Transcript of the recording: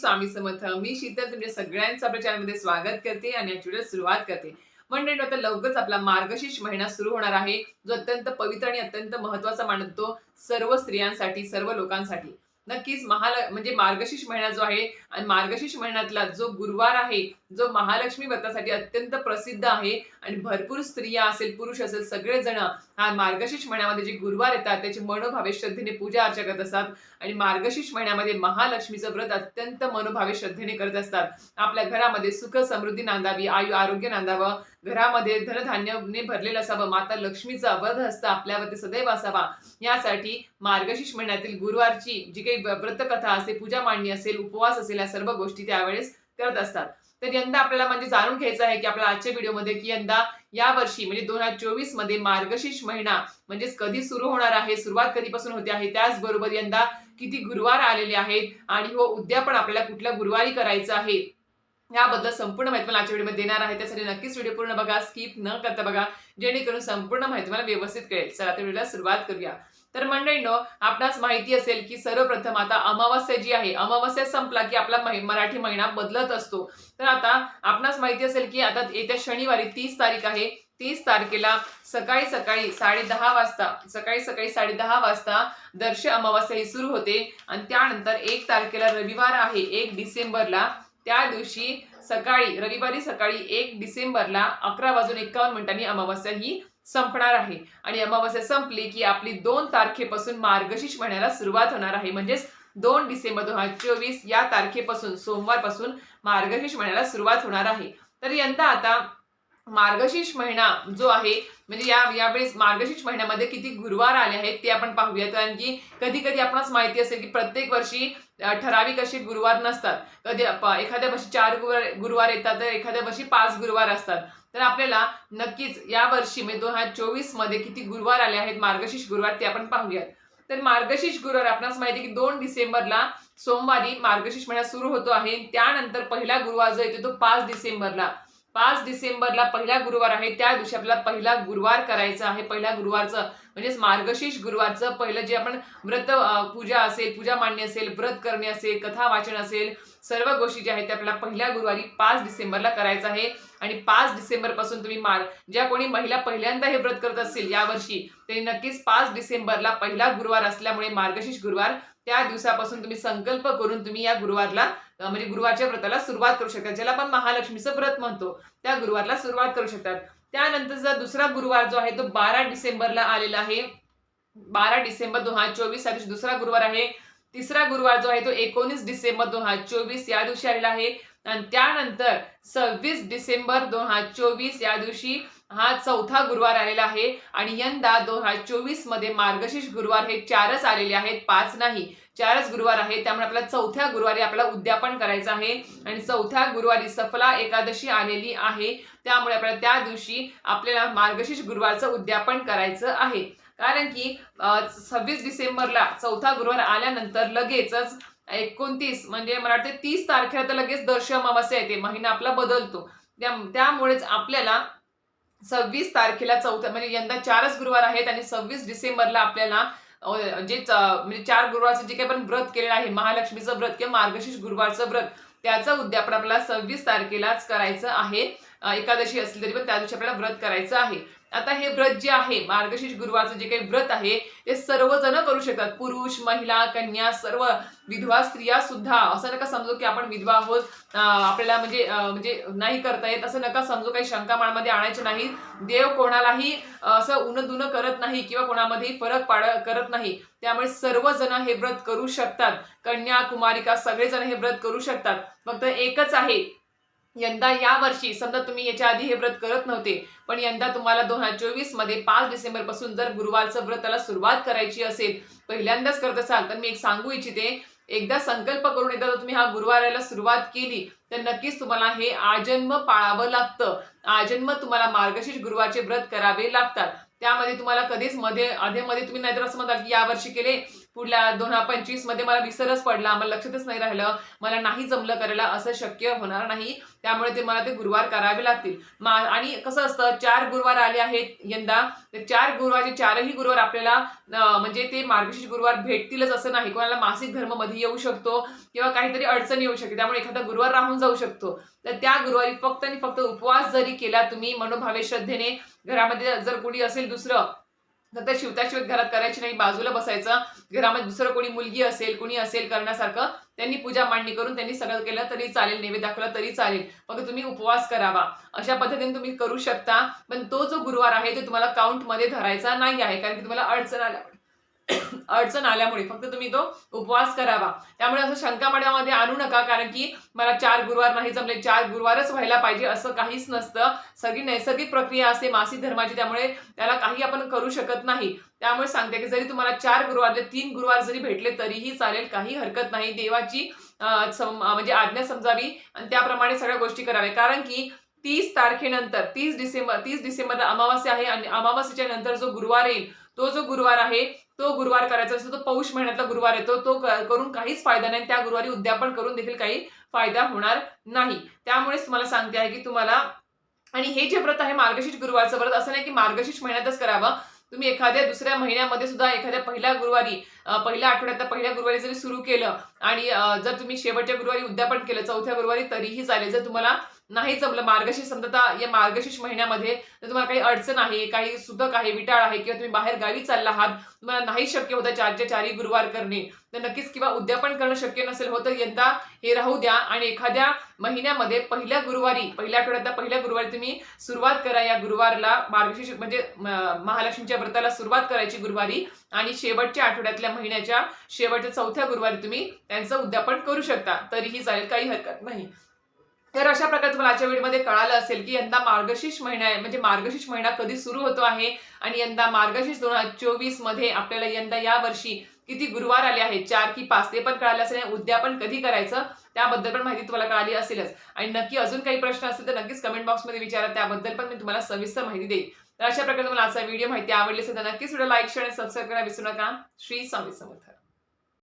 स्वामी समर्थ. मी शीतल तुमच्या सगळ्यांचं आपल्या चॅनलमध्ये स्वागत करते आणि या सुरुवात करते. मंडळी आता लवकरच आपला मार्गशीर्ष महिना सुरू होणार आहे. जो अत्यंत पवित्र आणि अत्यंत महत्त्वाचा मानतो सर्व स्त्रियांसाठी सर्व लोकांसाठी. नक्कीच महाल म्हणजे मार्गशीर्ष महिना जो आहे आणि मार्गशीर्ष महिन्यातला जो गुरुवार आहे जो महालक्ष्मी व्रतासाठी अत्यंत प्रसिद्ध आहे आणि भरपूर स्त्रिया असेल पुरुष असेल सगळेजण हा मार्गशीर्ष महिन्यामध्ये जे गुरुवार येतात त्याची मनोभावे श्रद्धेने पूजा अर्चा करत असतात आणि मार्गशीर्ष महिन्यामध्ये महालक्ष्मीचं व्रत अत्यंत मनोभावे श्रद्धेने करत असतात. आपल्या घरामध्ये सुख समृद्धी नांदावी आयु आरोग्य नांदावं घरामध्ये धनधान्याने भरलेलं असावं माता लक्ष्मीचा वध हस्त आपल्यावरती सदैव असावा. यासाठी मार्गशीर्ष महिन्यातील गुरुवारची जी काही व्रतकथा असते पूजा मांडणी असेल उपवास असेल या सर्व गोष्टी त्यावेळेस करत असतात. तर यंदा आपल्याला म्हणजे जाणून घ्यायचं आहे की आपल्या आजच्या व्हिडिओमध्ये की यंदा या वर्षी म्हणजे दोन हजार चोवीसमध्ये मार्गशीर्ष महिना म्हणजेच कधी सुरू होणार आहे सुरुवात कधीपासून होते आहे त्याचबरोबर यंदा किती गुरुवार आलेले आहेत आणि हो उद्यापन आपल्याला कुठल्या गुरुवारी करायचं आहे याबद्दल संपूर्ण माहिती मला आजच्या व्हिडिओमध्ये देणार आहे. त्यासाठी नक्कीच व्हिडिओ पूर्ण बघा स्किप न करता बघा जेणेकरून संपूर्ण माहिती मला व्यवस्थित कळेल. चला तर व्हिडिओला सुरुवात करूया. तर मंडळींनो आपणास माहिती असेल की सर्वप्रथम आता अमावस्या जी आहे अमावस्या संपला की आपला मराठी महिना बदलत असतो. तर आता आपणास माहिती असेल की आता येत्या शनिवारी तीस तारीख आहे. तीस तारखेला सकाळी सकाळी साडे दहा वाजता सकाळी सकाळी साडे दहा वाजता दर्श अमावस्या ही सुरू होते. आणि त्यानंतर एक तारखेला रविवार आहे एक डिसेंबरला त्या दिवशी सकाळी रविवारी सकाळी एक डिसेंबरला अकरा वाजून एकावन्न मिनिटांनी अमावस्या ही संपणार आहे. आणि अमावस्या संपली की आपली दोन तारखेपासून मार्गशीर्ष महिन्याला सुरुवात होणार आहे. म्हणजेच दोन डिसेंबर दोन हजार चोवीस या तारखेपासून सोमवारपासून मार्गशीर्ष महिन्याला सुरुवात होणार आहे. तर यंदा आता मार्गशीर्ष महिना जो आहे म्हणजे या यावेळेस मार्गशीर्ष महिन्यामध्ये किती गुरुवार आले आहेत ते आपण पाहूया कारण की कधी कधी आपणास माहिती असेल की प्रत्येक वर्षी ठराविक असे गुरुवार नसतात. कधी एखाद्या वर्षी चार गुरुवार गुरुवार येतात तर एखाद्या वर्षी पाच गुरुवार असतात. तर आपल्याला नक्कीच या वर्षी म्हणजे दोन हजार चोवीसमध्ये किती गुरुवार आले आहेत मार्गशीर्ष गुरुवार ते आपण पाहूयात. तर मार्गशीर्ष गुरुवार आपणास माहिती की दोन डिसेंबरला सोमवारी मार्गशीर्ष महिना सुरू होतो आहे. त्यानंतर पहिला गुरुवार जो येतो तो पाच डिसेंबरला. पाच डिसेंबरला पहिला गुरुवार आहे. त्या दिवशी आपल्याला पहिला गुरुवार करायचा आहे. पहिल्या गुरुवारचं म्हणजेच मार्गशीर्ष गुरुवारचं पहिलं जे आपण व्रत पूजा असेल पूजा मांडणी असेल व्रत करणे असेल कथा वाचन असेल सर्व गोष्टी ज्या आहेत त्या आपल्याला पहिल्या गुरुवारी पाच डिसेंबरला करायचं आहे. आणि पाच डिसेंबरपासून तुम्ही मार ज्या कोणी महिला पहिल्यांदा हे व्रत करत असतील यावर्षी त्यांनी नक्कीच पाच डिसेंबरला पहिला गुरुवार असल्यामुळे मार्गशीर्ष गुरुवार त्या दिवसापासून तुम्ही संकल्प करून तुम्ही या गुरुवारला म्हणजे गुरुवारच्या व्रताला सुरुवात करू शकता. ज्याला आपण महालक्ष्मीचं व्रत म्हणतो त्या गुरुवारला सुरुवात करू शकतात. त्यानंतरचा दुसरा गुरुवार जो आहे तो बारा डिसेंबरला आलेला आहे. बारा डिसेंबर दोन हजार चोवीस या दिवशी दुसरा गुरुवार आहे. तिसरा गुरुवार जो आहे तो एकोणीस डिसेंबर दोन हजार चोवीस या दिवशी आलेला आहे. आणि त्यानंतर सव्वीस डिसेंबर दोन हजार चोवीस या दिवशी हा चौथा गुरुवार आलेला आहे आणि यंदा दोन हजार चोवीसमध्ये मार्गशीर्ष गुरुवार हे चारच आलेले आहेत पाच नाही. चारच गुरुवार आहेत त्यामुळे आपल्याला चौथ्या गुरुवारी आपल्याला उद्यापन करायचं आहे आणि चौथ्या गुरुवारी सफला एकादशी आलेली आहे. त्यामुळे आपल्याला त्या दिवशी आपल्याला मार्गशीर्ष गुरुवारचं उद्यापन करायचं आहे. कारण की सव्वीस डिसेंबरला चौथा गुरुवार आल्यानंतर लगेचच एकोणतीस म्हणजे मला वाटते तीस तारखेला तर लगेच दर्श अमावस्या येते महिना आपला बदलतो. त्या त्यामुळेच आपल्याला सव्वीस तारखेला चौथ्या म्हणजे यंदा चारच गुरुवार आहेत आणि सव्वीस डिसेंबरला आपल्याला जे च- म्हणजे चार गुरुवारचं जे काही आपण व्रत केलेलं आहे महालक्ष्मीचं व्रत किंवा मार्गशीर्ष गुरुवारचं व्रत त्याचं उद्यापन आपल्याला सव्वीस तारखेलाच करायचं आहे. एकादशी असली तरी पण त्या दिवशी आपल्याला व्रत करायचं आहे. आता हे व्रत जे आहे मार्गशीर्ष गुरुवारचं जे काही व्रत आहे ते सर्वजण करू शकतात. पुरुष महिला कन्या सर्व विधवा स्त्रिया सुद्धा. असं नका समजू की आपण विधवा आहोत. आपल्याला म्हणजे म्हणजे नाही करता येत. असं नका समजू. काही शंका मनामध्ये आणायचे नाही देव कोणालाही असं उनदुन करत नाही किंवा कोणामध्येही फरक पाड करत नाही. त्यामुळे सर्वजण हे व्रत करू शकतात. कन्या कुमारिका सगळेजण हे व्रत करू शकतात. फक्त एकच आहे. यंदा या वर्षी समजा तुम्ही याच्या आधी हे व्रत करत नव्हते पण यंदा तुम्हाला दोन हजार चोवीसमध्ये पाच डिसेंबरपासून जर गुरुवारचं व्रताला सुरुवात करायची असेल पहिल्यांदाच करत असाल तर मी एक सांगू इच्छिते एकदा संकल्प करून एकदा तुम्ही हा गुरुवाराला सुरुवात केली तर नक्कीच तुम्हाला हे आजन्म पाळावं लागतं. आजन्म तुम्हाला मार्गशीर्ष गुरुवारचे व्रत करावे लागतात. त्यामध्ये तुम्हाला कधीच मध्ये आधेमध्ये तुम्ही नाहीतर असं म्हणताल की यावर्षी केले पुढल्या दोन हजार पंचवीसमध्ये मला विसरच पडला मला लक्षातच नाही राहिलं मला नाही जमलं करायला असं शक्य होणार नाही. त्यामुळे ते मला ते गुरुवार करावे लागतील. मा आणि कसं असतं चार गुरुवार आले आहेत यंदा तर चार गुरुवारचे चारही गुरुवार आपल्याला म्हणजे ते मार्गशीर्ष गुरुवार भेटतीलच असं नाही. कोणाला मासिक धर्ममध्ये येऊ शकतो किंवा काहीतरी अडचण येऊ शकते. त्यामुळे एखादा गुरुवार राहून जाऊ शकतो. तर त्या गुरुवारी फक्त आणि फक्त उपवास जरी केला तुम्ही मनोभावे श्रद्धेने घरामध्ये जर कोणी असेल दुसरं तर शिवता शिवताशिवत घरात करायची नाही बाजूला बसायचं घरामध्ये दुसरं कोणी मुलगी असेल कोणी असेल करण्यासारखं त्यांनी पूजा मांडणी करून त्यांनी सगळं केलं तरी चालेल नैवेद्य दाखवला तरी चालेल. मग तुम्ही उपवास करावा. अशा पद्धतीने तुम्ही करू शकता पण तो जो गुरुवार आहे तो तुम्हाला काउंटमध्ये धरायचा नाही आहे कारण की तुम्हाला अडचण आल्यामुळे अडचण आल्यामुळे. फक्त तुम्ही तो उपवास करावा. त्यामुळे असं शंका मनामध्ये आणू नका कारण की मला चार गुरुवार नाही जमले. चार गुरुवारच व्हायला पाहिजे असं काहीच नसतं. सगळी नैसर्गिक प्रक्रिया असते मासिक धर्माची त्यामुळे त्याला काही आपण करू शकत नाही. त्यामुळे सांगते की जरी तुम्हाला चार गुरुवार तीन गुरुवार जरी भेटले तरीही चालेल काही हरकत नाही. देवाची सम- म्हणजे आज्ञा समजावी आणि त्याप्रमाणे सगळ्या गोष्टी कराव्या. कारण की तीस तारखेनंतर तीस डिसेंबर तीस डिसेंबरला अमावास्या आहे आणि अमावास्येच्या नंतर जो गुरुवार येईल तो जो गुरुवार आहे तो गुरुवार करायचा असतो तो पौष महिन्यातला गुरुवार येतो. तो करून काहीच फायदा नाही. त्या गुरुवारी उद्यापन करून देखील काही फायदा होणार नाही. त्यामुळेच तुम्हाला सांगते आहे की तुम्हाला आणि हे जे व्रत आहे मार्गशीर्ष गुरुवारचं व्रत असं नाही की मार्गशीर्ष महिन्यातच करावं. तुम्ही एखाद्या दुसऱ्या महिन्यामध्ये सुद्धा एखाद्या पहिल्या गुरुवारी पहिल्या आठवड्यात पहिल्या गुरुवारी जरी सुरू केलं आणि जर तुम्ही शेवटच्या गुरुवारी उद्यापन केलं चौथ्या गुरुवारी तरीही चालेल. जर तुम्हाला नाही जमलं. मार्गशीर्ष समजा या मार्गशीर्ष महिन्यामध्ये जर तुम्हाला काही अडचण आहे काही सुतक आहे विटाळ आहे किंवा तुम्ही बाहेर गावी चालला आहात तुम्हाला नाही शक्य होतं चारच्या चारी गुरुवार करणे तर नक्कीच किंवा उद्यापन करणं शक्य नसेल होतं यंदा हे राहू द्या. आणि एखाद्या महिन्यामध्ये पहिल्या गुरुवारी पहिल्या आठवड्यातल्या पहिल्या गुरुवारी तुम्ही सुरुवात करा या गुरुवारला मार्गशीर्ष म्हणजे महालक्ष्मीच्या व्रताला सुरुवात करायची गुरुवारी आणि शेवटच्या आठवड्यातल्या महिन्याच्या शेवटच्या चौथ्या गुरुवारी तुम्ही त्यांचं उद्यापन करू शकता. तरीही चालेल काही हरकत नाही. तर अशा प्रकारे तुम्हाला आजच्या व्हिडिओमध्ये कळालं असेल की यंदा मार्गशीर्ष महिना आहे. म्हणजे मार्गशीर्ष महिना कधी सुरू होतो आहे आणि यंदा मार्गशीर्ष दोन हजार चोवीसमध्ये आपल्याला यंदा या वर्षी किती गुरुवार आले आहेत? चार की पाच ते पण कळाले असेल आणि उद्यापन कधी करायचं? त्याबद्दल पण माहिती तुम्हाला कळाली असेलच. आणि नक्की अजून काही प्रश्न असतील तर नक्कीच कमेंट बॉक्समध्ये विचारा. त्याबद्दल पण मी तुम्हाला सविस्तर माहिती देईल तर अशा प्रकारे तुम्हाला आजचा व्हिडिओ माहिती आवडली असेल तर नक्कीच व्हिडिओ लाईक शेअर आणि सबस्क्राईब करायला विसरू नका. श्री स्वामी समर्थ.